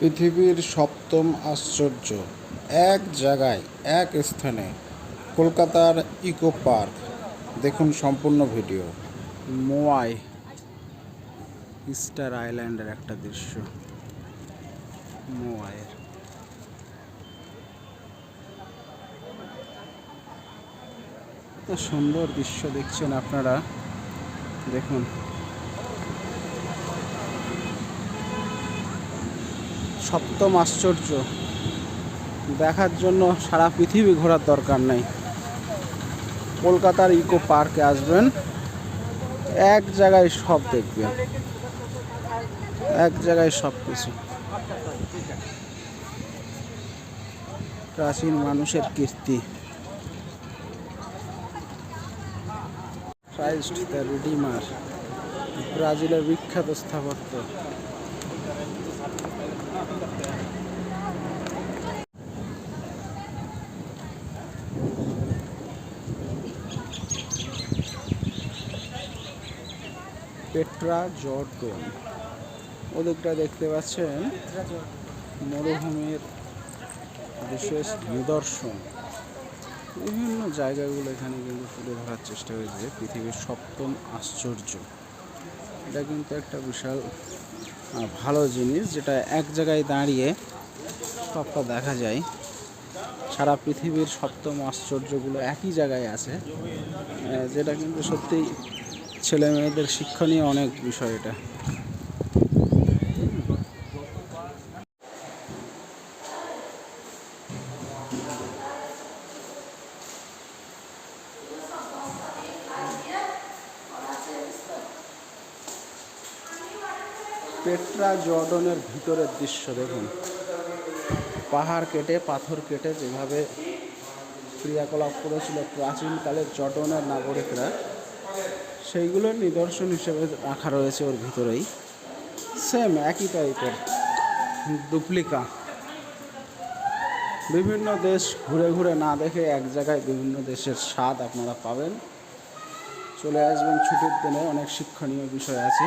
পৃথিবীর সপ্তম আশ্চর্য। এক জায়গায়, এক স্থানে, কলকাতার ইকো পার্ক। দেখুন সম্পূর্ণ ভিডিও। মোয়াই স্টার আইল্যান্ডের একটা দৃশ্য। মোয়াইয়ের। সুন্দর দৃশ্য দেখছেন আপনারা। দেখুন। সপ্তম আশ্চর্য। দেখার জন্য সারা পৃথিবী ঘোরার দরকার নেই। কলকাতার ইকো পার্কে আসবেন। এক জায়গায় সব দেখবেন। এক জায়গায় সব কিছু। প্রাচীন মানুষের কীর্তি। ক্রাইস্ট দ্য রিডিমার, ব্রাজিলের বিখ্যাত স্থাপত্য। পেট্রা জর্ডন ওদিকটা দেখতে পাচ্ছেন মরুভূমির বিশেষ নিদর্শন। বিভিন্ন জায়গাগুলো এখানে কিন্তু তুলে ধরার চেষ্টা হয়েছে, পৃথিবীর সপ্তম আশ্চর্য। এটা কিন্তু একটা বিশাল ভালো জিনিস যেটা এক জায়গায় দাঁড়িয়ে সবটা দেখা যায়। সারা পৃথিবীর সপ্তম আশ্চর্যগুলো একই জায়গায় আছে। যেটা কিন্তু সত্যিই ছেলে মেয়েদের শিক্ষণীয় অনেক বিষয় এটা। পেট্রা জর্ডনের ভিতরের দৃশ্য দেখুন। পাহাড় কেটে, পাথর কেটে যেভাবে ক্রিয়াকলাপ করেছিল প্রাচীনকালের জর্ডনের নাগরিকরা, সেইগুলোর নিদর্শন হিসেবে রাখা রয়েছে ওর ভিতরেই। সেম একই টাইপের ডুপ্লিকা বিভিন্ন দেশ ঘুরে ঘুরে না দেখে এক জায়গায় বিভিন্ন দেশের স্বাদ আপনারা পাবেন। চলে আসবেন ছুটির দিনে, অনেক শিক্ষণীয় বিষয় আছে।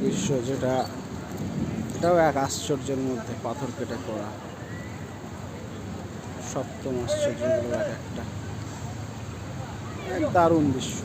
দৃশ্য যেটা, এটাও এক আশ্চর্যের মধ্যে পাথর কেটে করা। সপ্তম আশ্চর্য এক একটা। দারুণ দৃশ্য